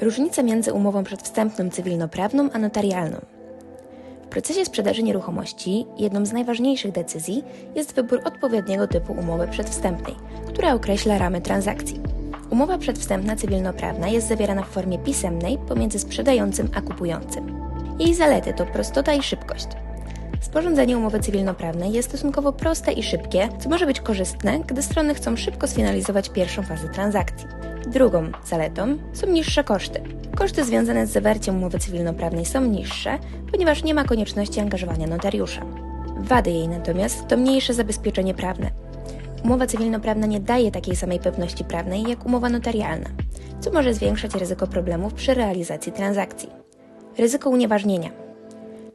Różnica między umową przedwstępną cywilnoprawną a notarialną. W procesie sprzedaży nieruchomości jedną z najważniejszych decyzji jest wybór odpowiedniego typu umowy przedwstępnej, która określa ramy transakcji. Umowa przedwstępna cywilnoprawna jest zawierana w formie pisemnej pomiędzy sprzedającym a kupującym. Jej zalety to prostota i szybkość. Sporządzenie umowy cywilnoprawnej jest stosunkowo proste i szybkie, co może być korzystne, gdy strony chcą szybko sfinalizować pierwszą fazę transakcji. Drugą zaletą są niższe koszty. Koszty związane z zawarciem umowy cywilnoprawnej są niższe, ponieważ nie ma konieczności angażowania notariusza. Wady jej natomiast to mniejsze zabezpieczenie prawne. Umowa cywilnoprawna nie daje takiej samej pewności prawnej jak umowa notarialna, co może zwiększać ryzyko problemów przy realizacji transakcji. Ryzyko unieważnienia.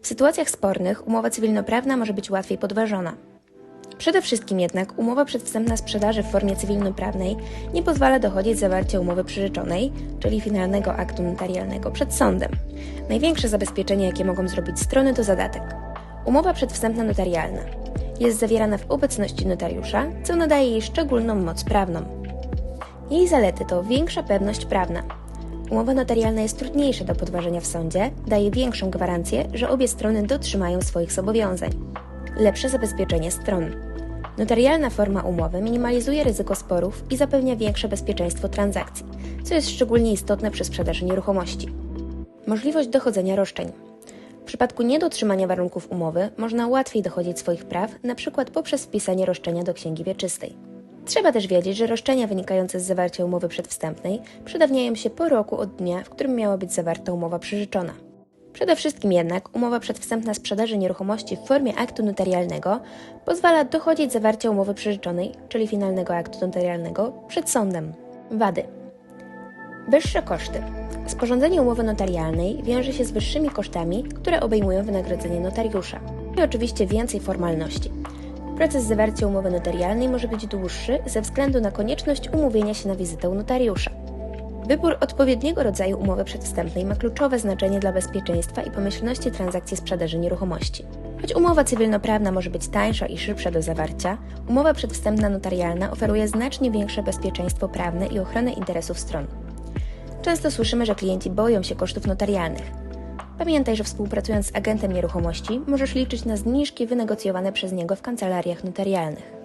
W sytuacjach spornych umowa cywilnoprawna może być łatwiej podważona. Przede wszystkim jednak umowa przedwstępna sprzedaży w formie cywilnoprawnej nie pozwala dochodzić zawarcia umowy przyrzeczonej, czyli finalnego aktu notarialnego przed sądem. Największe zabezpieczenie, jakie mogą zrobić strony, to zadatek. Umowa przedwstępna notarialna jest zawierana w obecności notariusza, co nadaje jej szczególną moc prawną. Jej zalety to większa pewność prawna. Umowa notarialna jest trudniejsza do podważenia w sądzie, daje większą gwarancję, że obie strony dotrzymają swoich zobowiązań. Lepsze zabezpieczenie stron. Notarialna forma umowy minimalizuje ryzyko sporów i zapewnia większe bezpieczeństwo transakcji, co jest szczególnie istotne przy sprzedaży nieruchomości. Możliwość dochodzenia roszczeń. W przypadku niedotrzymania warunków umowy można łatwiej dochodzić swoich praw, np. poprzez wpisanie roszczenia do księgi wieczystej. Trzeba też wiedzieć, że roszczenia wynikające z zawarcia umowy przedwstępnej przedawniają się po roku od dnia, w którym miała być zawarta umowa przyrzeczona. Przede wszystkim jednak umowa przedwstępna sprzedaży nieruchomości w formie aktu notarialnego pozwala dochodzić zawarcia umowy przyrzeczonej, czyli finalnego aktu notarialnego, przed sądem. Wady. Wyższe koszty. Sporządzenie umowy notarialnej wiąże się z wyższymi kosztami, które obejmują wynagrodzenie notariusza i oczywiście więcej formalności. Proces zawarcia umowy notarialnej może być dłuższy ze względu na konieczność umówienia się na wizytę u notariusza. Wybór odpowiedniego rodzaju umowy przedwstępnej ma kluczowe znaczenie dla bezpieczeństwa i pomyślności transakcji sprzedaży nieruchomości. Choć umowa cywilnoprawna może być tańsza i szybsza do zawarcia, umowa przedwstępna notarialna oferuje znacznie większe bezpieczeństwo prawne i ochronę interesów stron. Często słyszymy, że klienci boją się kosztów notarialnych. Pamiętaj, że współpracując z agentem nieruchomości możesz liczyć na zniżki wynegocjowane przez niego w kancelariach notarialnych.